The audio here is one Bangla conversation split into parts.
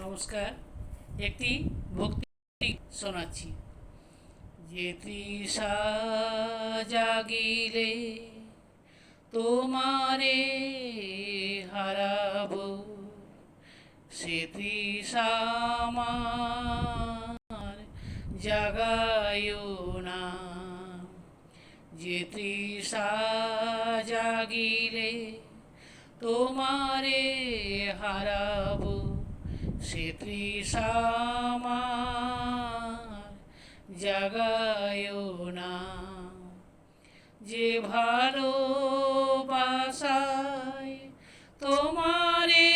নমস্কার। একটি ভক্তি শোনাচ্ছি। যে তৃষা জাগিলে তোমারে হারাবো সে তৃষা জাগায় না। যে তৃষা জাগিলে তোমারে হারাবো সে তৃষা আমার জাগায় না। যে ভালোবাসায় তোমারে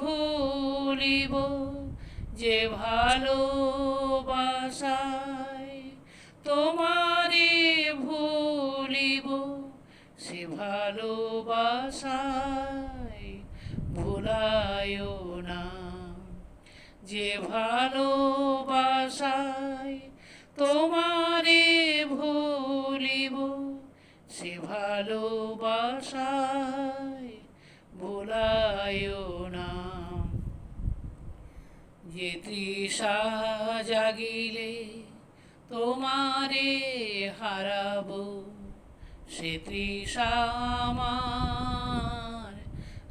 ভুলিব, যে ভালোবাসায় তোমারে ভুলিব, সে ভালোবাসায় ভুলায় না। যে ভালোবাসায় তোমারে ভুলিব, সে ভালোবাসায় ভুলায় না। যে তৃষা জাগিলে তোমারে হারাবো, সে তৃষা আমার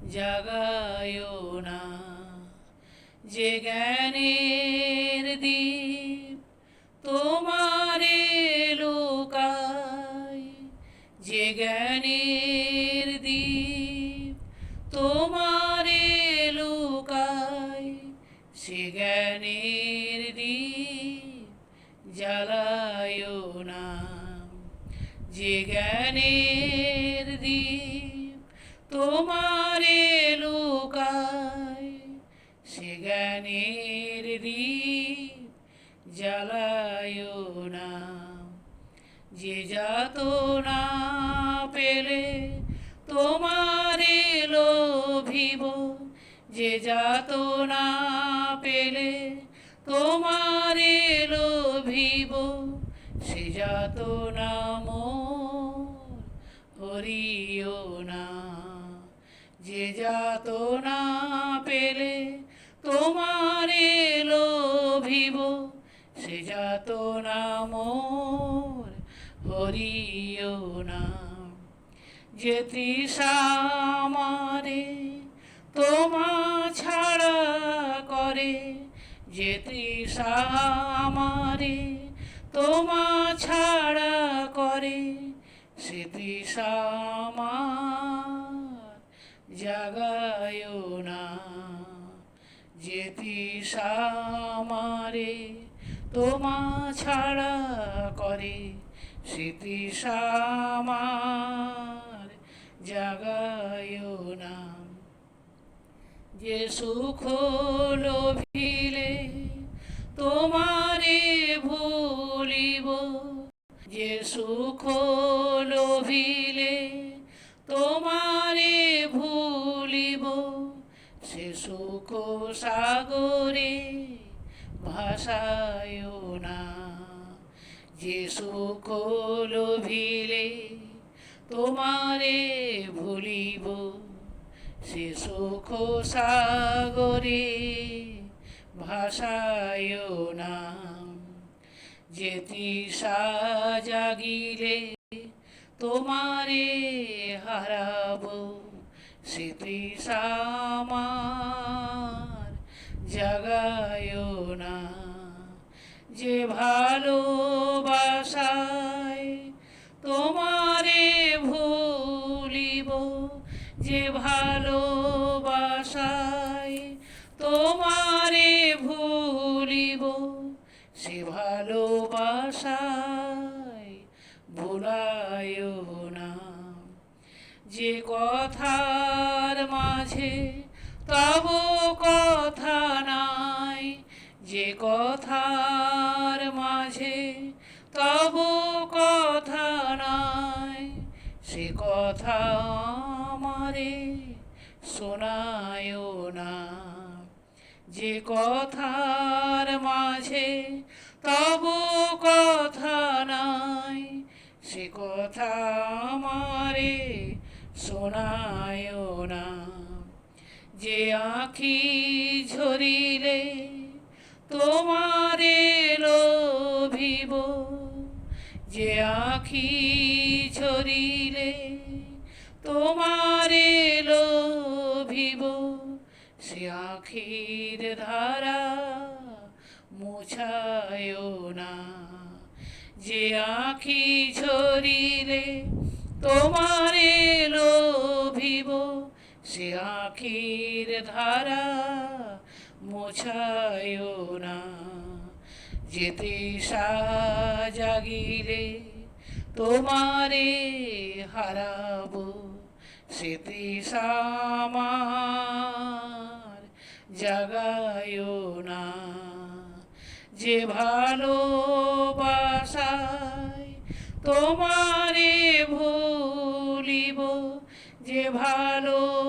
জাগায় না। যে জ্ঞানের দ্বীপ তোমারে লোকায়, যে জ্ঞানের দ্বীপ তোমারে লোকায়, সে জ্ঞানের দ্বীপ জ্বালায় না। যে জ্ঞানের দ্বীপ তোমারে জ্বালায় না। যে যাত না পেলে তোমারে লোভিব, যে যাত না পেলে তোমারে লোভিব, সে যাত না হরিও না। যে যাত না পেলে তোমারে সে যাত না মোর হরিও না যে তৃষা আমারে তোমা ছাড়া করে। যে তৃষা আমারে তোমা ছাড়া করে। সে তৃষা আমার জাগায় না। যে তৃষা আমারে তোমা ছাড়া করে স্মৃতি আমার জাগায় না। যে সুখ লোভিলে তোমারে ভুলিব, যে সুখ লোভিলে তোমারে ভুলিব, সে সুখ সাগরে ভাসায় না যে সুখ লোভিলে তোমারে ভুলিব সে সুখ সাগরে ভাসায় না যে তৃষা জাগিলে তোমারে হারাবো সে তৃষা আমার জাগায় যে ভালোবাসায় তোমারে ভুলিব, যে ভালোবাসায় তোমারে ভুলিব, সে ভালোবাসায় ভুলায় না। যে কথার মাঝে তব কথা নাই যে কথার মাঝে তব কথা নাই, সে কথা আমারে শোনায় না। যে কথার মাঝে তব কথা নাই, সে কথা আমারে শোনায় না। যে আঁখি ঝরিলে তোমারে লোভিব, যে আঁখি ঝরিলে তোমারে লোভিব, সে আখির ধারা মুছায় না। যে আঁখি ঝরিলে তোমারে লোভিব, সে আখির ধারা মোছায় না। যেতে জাগিলে তোমারে হারাবো, সেতে সামার জাগায় না। যে ভালোবাসায় তোমারে ভুলিব, যে ভালোবাসায়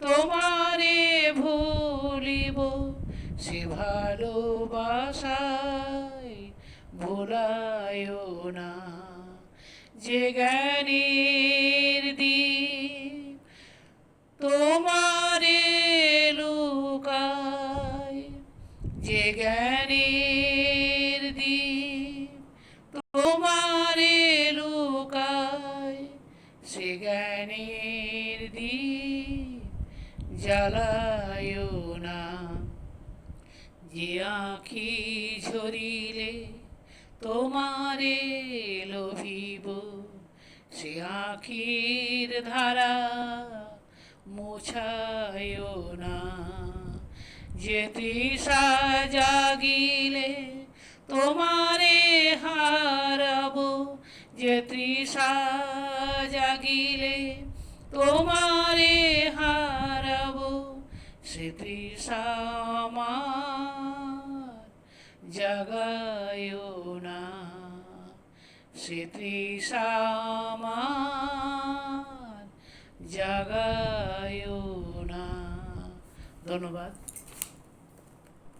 তোমারে ভুলিব সে ভালোবাসায় ভোলায় না। যে জ্ঞানীর দ্বীপ তোমারে লুকায়, যে জ্ঞানীর দ্বীপ তোমারে লুকায়, সে জ্ঞানীর জ্বালায় না। যে আঁখি ঝরিলে তোমারে লোভিব, সে আখির ধারা মুছায় না। যে তৃষা জাগিলে তোমারে জাগায় না সে তৃষা আমার জাগায় না ধন্যবাদ